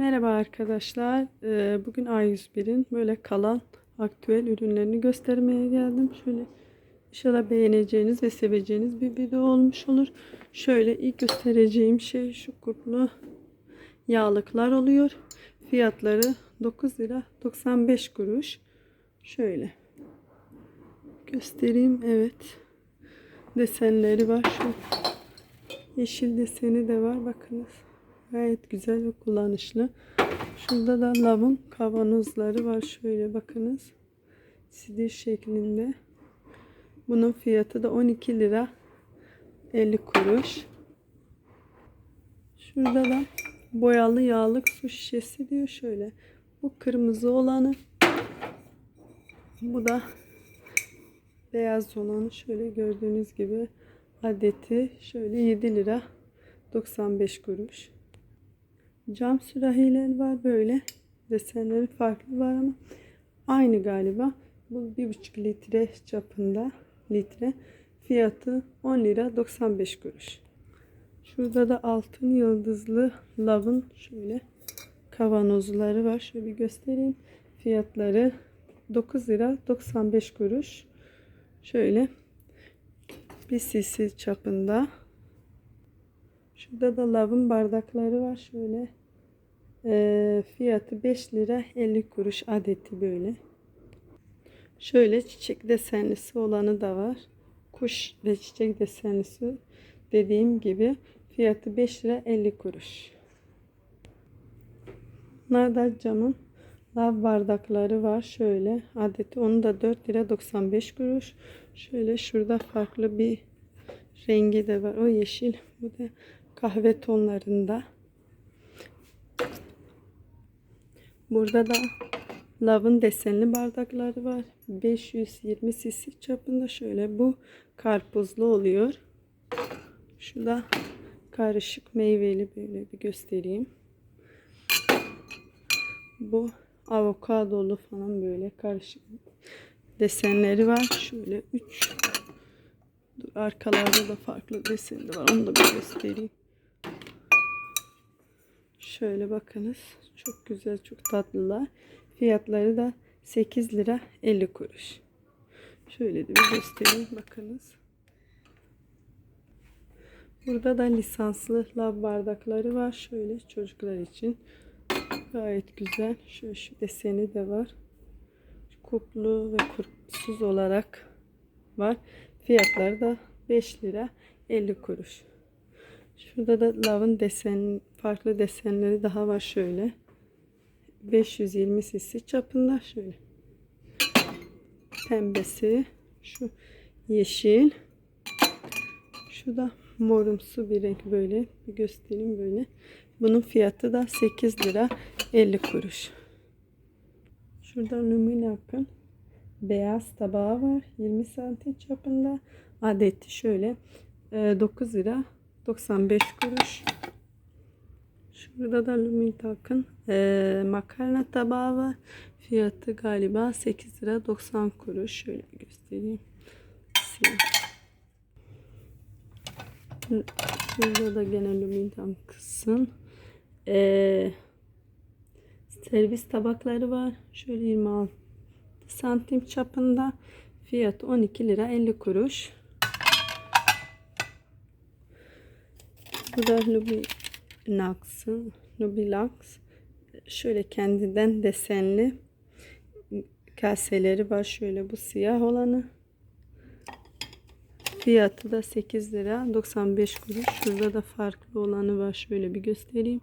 Merhaba arkadaşlar. Ee, Bugün A101'in böyle kalan aktüel ürünlerini göstermeye geldim. Şöyle inşallah beğeneceğiniz ve seveceğiniz bir video olmuş olur. Şöyle ilk göstereceğim şey şu kuplu yağlıklar oluyor. Fiyatları 9 lira 95 kuruş. Şöyle göstereyim. Evet. Desenleri var. Şu yeşil deseni de var. Bakınız. Gayet güzel ve kullanışlı. Şurada da lavın kavanozları var. Şöyle bakınız. Sidir şeklinde. Bunun fiyatı da 12 lira 50 kuruş. Şurada da boyalı yağlık su şişesi diyor şöyle. Bu kırmızı olanı. Bu da beyaz olanı şöyle gördüğünüz gibi adeti şöyle 7 lira 95 kuruş. Cam sürahiler var böyle. Desenleri farklı var ama aynı galiba. Bu 1,5 litre çapında litre. Fiyatı 10 lira 95 kuruş. Şurada da altın yıldızlı lavın şöyle kavanozları var. Şöyle bir göstereyim. Fiyatları 9 lira 95 kuruş. Şöyle bir cc çapında. Şurada da lavın bardakları var. Şöyle e, fiyatı 5 lira 50 kuruş adeti böyle. Şöyle çiçek desenlisi olanı da var. Kuş ve çiçek desenlisi dediğim gibi fiyatı 5 lira 50 kuruş. Bunlar lav bardakları var. Şöyle adeti onu da 4 lira 95 kuruş. Şöyle şurada farklı bir rengi de var. O yeşil. Bu da kahve tonlarında. Burada da lavın desenli bardakları var. 520 cc çapında şöyle bu karpuzlu oluyor. Şu da karışık meyveli böyle bir göstereyim. Bu avokadolu falan böyle karışık desenleri var. Şöyle 3 arkalarda da farklı desenli var. Onu da bir göstereyim. Şöyle bakınız. Çok güzel, çok tatlılar. Fiyatları da 8 lira 50 kuruş. Şöyle de bir göstereyim. Bakınız. Burada da lisanslı lav bardakları var. Şöyle çocuklar için. Gayet güzel. Şöyle şu deseni de var. Kuplu ve kurpsuz olarak var. Fiyatları da 5 lira 50 kuruş. Şurada da lavın desen, farklı desenleri daha var şöyle. 520 cc çapında şöyle. Pembesi, şu yeşil. Şu da morumsu bir renk böyle. Bir göstereyim böyle. Bunun fiyatı da 8 lira 50 kuruş. Şurada Luminac'ın beyaz tabağı var. 20 santim çapında. Adeti şöyle. 9 lira 95 kuruş. Şurada da Luminac'ın e, makarna tabağı var. Fiyatı galiba 8 lira 90 kuruş. Şöyle göstereyim. Şurada da gene Luminac'ın e, servis tabakları var. Şöyle 26 santim çapında. Fiyat 12 lira 50 kuruş. Bu da Luminax'ın Lubilax şöyle kendinden desenli kaseleri var. Şöyle bu siyah olanı. Fiyatı da 8 lira 95 kuruş. Şurada da farklı olanı var. Şöyle bir göstereyim.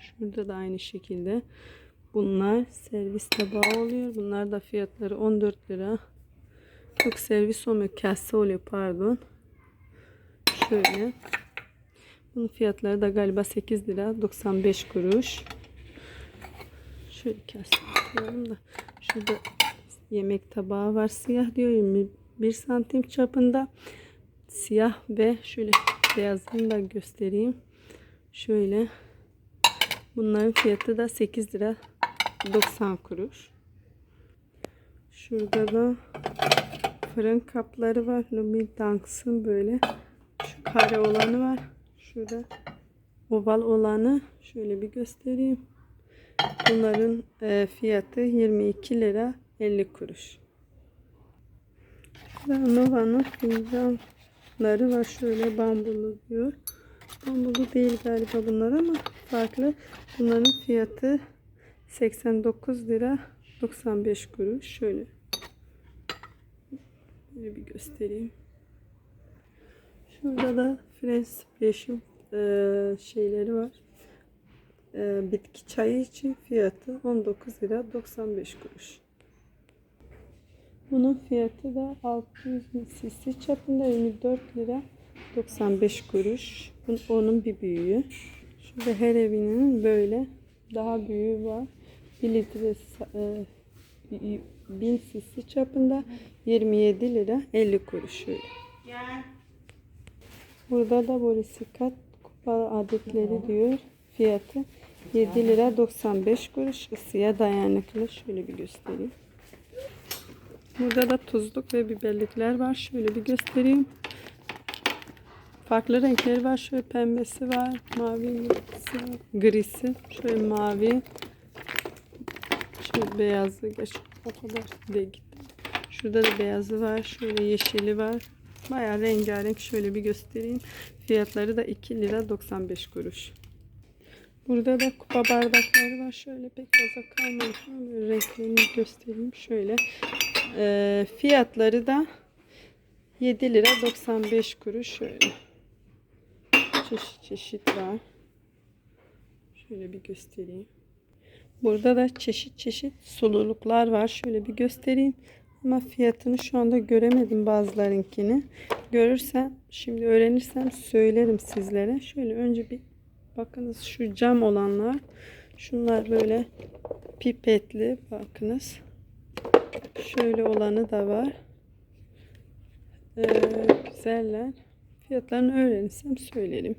Şurada da aynı şekilde. Bunlar servis tabağı oluyor. Bunlar da fiyatları 14 lira. Çok servis olmuyor. Kase oluyor pardon. Şöyle. Bunun fiyatları da galiba 8 lira 95 kuruş. Şöyle kase da. Şurada yemek tabağı var. Siyah diyor 21 santim çapında. Siyah ve şöyle beyazını da göstereyim. Şöyle. Bunların fiyatı da 8 lira 90 kuruş. Şurada da fırın kapları var. Lumitanks'ın böyle kare olanı var. Şurada oval olanı şöyle bir göstereyim. Bunların e, fiyatı 22 lira 50 kuruş. Ve Nova'nın fincanları var. Şöyle bambulu diyor. Bambulu değil galiba bunlar ama farklı. Bunların fiyatı 89 lira 95 kuruş. Şöyle. Bir göstereyim. Şurada da French Splash'in eee, şeyleri var. Eee, bitki çayı için fiyatı 19 lira 95 kuruş. Bunun fiyatı da 600 cc çapında 24 lira 95 kuruş. Bunun, onun bir büyüğü. Şurada her evinin böyle daha büyüğü var. 1 litre e, 1000 cc çapında 27 lira 50 kuruş şöyle. Burada da borisikat kupa adetleri diyor. Fiyatı 7 lira 95 kuruş. Isıya dayanıklı. Şöyle bir göstereyim. Burada da tuzluk ve biberlikler var. Şöyle bir göstereyim. Farklı renkleri var. Şöyle pembesi var. Mavi grisi. Şöyle mavi. Şöyle beyazı. Geç o kadar da gitti. Şurada da beyazı var. Şöyle yeşili var. Bayağı rengarenk. Şöyle bir göstereyim. Fiyatları da 2 lira 95 kuruş. Burada da kupa bardakları var. Şöyle pek fazla kalmamış renklerini göstereyim. Şöyle. Ee, fiyatları da 7 lira 95 kuruş. Şöyle. Çeşit çeşit var. Şöyle bir göstereyim. Burada da çeşit çeşit sululuklar var. Şöyle bir göstereyim. Ama fiyatını şu anda göremedim bazılarınkini. Görürsem, şimdi öğrenirsem söylerim sizlere. Şöyle önce bir bakınız şu cam olanlar. Şunlar böyle pipetli bakınız. Şöyle olanı da var. Ee, güzeller. Fiyatlarını öğrenirsem söylerim.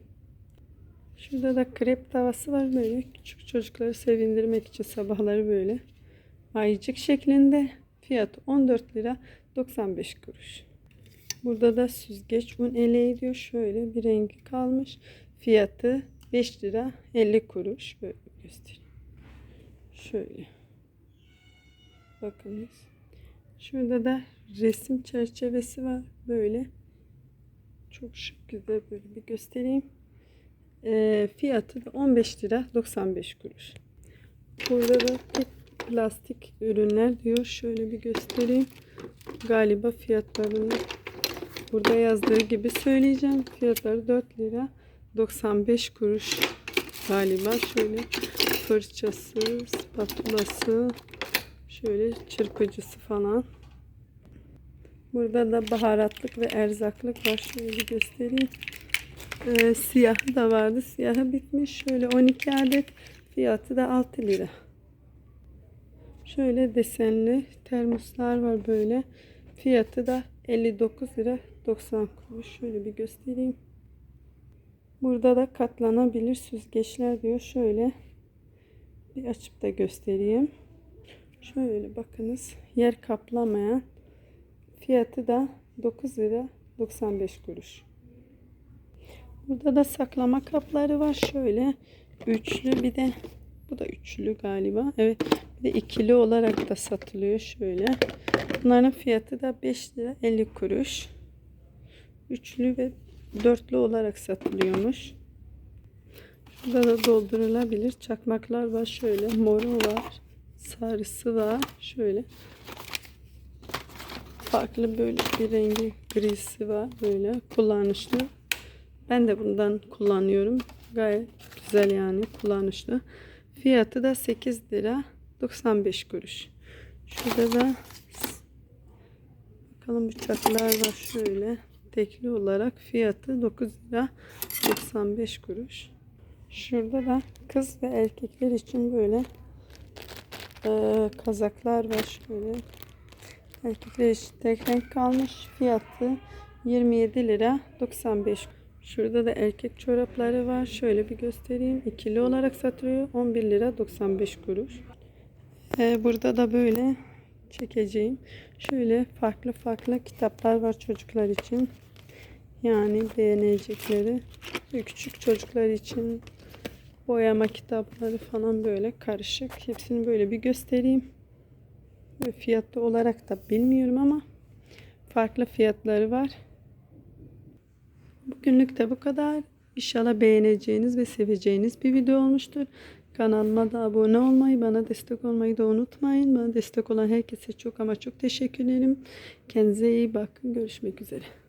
Şurada da krep tavası var böyle. Küçük çocukları sevindirmek için sabahları böyle. Ayıcık şeklinde. Fiyatı 14 lira 95 kuruş. Burada da süzgeç un eleği diyor. Şöyle bir rengi kalmış. Fiyatı 5 lira 50 kuruş. Böyle göstereyim. Şöyle. Bakınız. Şurada da resim çerçevesi var. Böyle. Çok şık güzel böyle bir göstereyim. Ee, fiyatı da 15 lira 95 kuruş. Burada da plastik ürünler diyor. Şöyle bir göstereyim. Galiba fiyatlarını burada yazdığı gibi söyleyeceğim. Fiyatları 4 lira 95 kuruş galiba. Şöyle fırçası, spatulası, şöyle çırpıcısı falan. Burada da baharatlık ve erzaklık var. Şöyle bir göstereyim. Ee, siyahı da vardı. Siyahı bitmiş. Şöyle 12 adet. Fiyatı da 6 lira. Şöyle desenli termoslar var böyle. Fiyatı da 59 lira 90 kuruş. Şöyle bir göstereyim. Burada da katlanabilir süzgeçler diyor. Şöyle bir açıp da göstereyim. Şöyle bakınız. Yer kaplamayan. Fiyatı da 9 lira 95 kuruş. Burada da saklama kapları var. Şöyle üçlü bir de bu da üçlü galiba. Evet. Bir de ikili olarak da satılıyor şöyle. Bunların fiyatı da 5 lira 50 kuruş. Üçlü ve dörtlü olarak satılıyormuş. Burada da doldurulabilir çakmaklar var. Şöyle moru var. Sarısı var. Şöyle. Farklı böyle bir rengi grisi var. Böyle kullanışlı. Ben de bundan kullanıyorum. Gayet güzel yani kullanışlı. Fiyatı da 8 lira 95 kuruş. Şurada da bakalım bıçaklar var şöyle. Tekli olarak fiyatı 9 lira 95 kuruş. Şurada da kız ve erkekler için böyle e, kazaklar var şöyle. Erkekler için tek renk kalmış. Fiyatı 27 lira 95 kuruş. Şurada da erkek çorapları var. Şöyle bir göstereyim. İkili olarak satılıyor. 11 lira 95 kuruş. Ee, burada da böyle çekeceğim. Şöyle farklı farklı kitaplar var çocuklar için. Yani beğenecekleri. Küçük çocuklar için Boyama kitapları falan böyle karışık. Hepsini böyle bir göstereyim. Fiyatlı olarak da bilmiyorum ama farklı fiyatları var. Bugünlük de bu kadar. İnşallah beğeneceğiniz ve seveceğiniz bir video olmuştur. Kanalıma da abone olmayı, bana destek olmayı da unutmayın. Bana destek olan herkese çok ama çok teşekkür ederim. Kendinize iyi bakın. Görüşmek üzere.